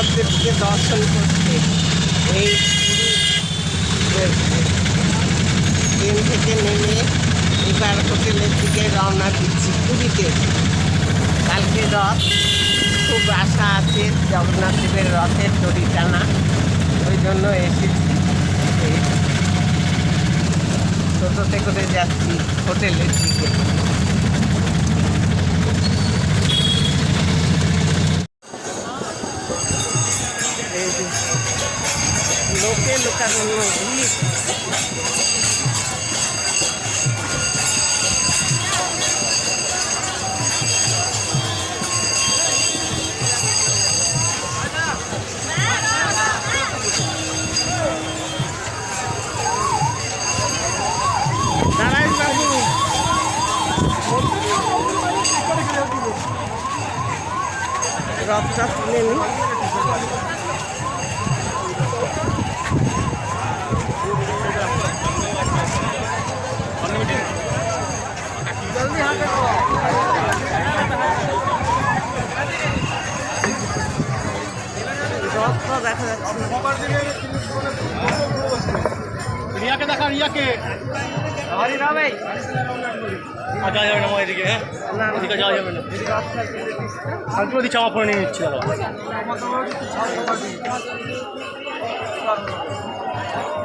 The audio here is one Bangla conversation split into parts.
জগন্নাথদেবকে দর্শন করতে এই ট্রেন থেকে নেমে এবার হোটেলের দিকে রওনা দিচ্ছি পুরীতে। কালকে রথ, খুব আশা আছে জগন্নাথ দেবের রথের দড়ি টানা। ওই জন্য এসেছি। টোটোতে করে যাচ্ছি হোটেলের দিকে। local locarono ulit. Drop, drop, name. দেখা যাচ্ছে রিয়াকে দেখা রিয়াকে। আর যাওয়া যাবে না আমার এদিকে হ্যাঁ? না, না। ওদিকে যাওয়া যাবে না। তুলে দিস ওদিকে চাপা পরে নিয়ে নিচ্ছি দাদা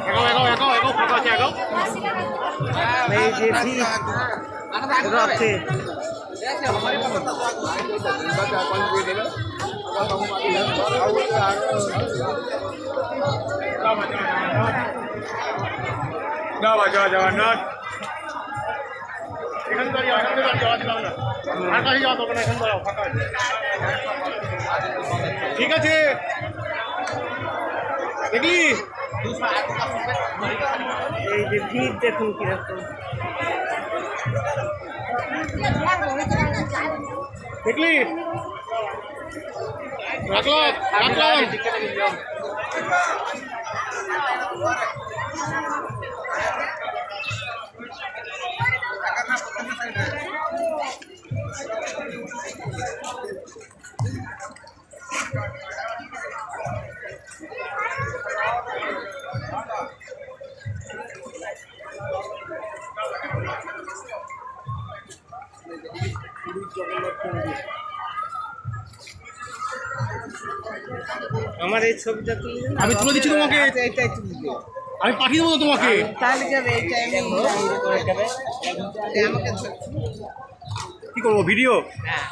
এগাও এই যে ভিড় রথে জয় জগন্নাথ এখানে দাঁড়িয়ে এখানে দাঁড়িয়ে যাওয়া দিলাম না। আর কাছে যাওয়া এখানে ফাঁকা ঠিক আছে। দেখলি? এই যে ভিড় দেখুন কিরকম দেখলি রাখলাম রাখলাম আমার এই ছবিটা তুলে আমি তুলে দিচ্ছি তোমাকে। হাতে এইটাই তুলে দিও আমি পাঠিয়ে দেবো তোমাকে। তাহলে যাবে এই টাইমে আমাকে কি করব ভিডিও? হ্যাঁ।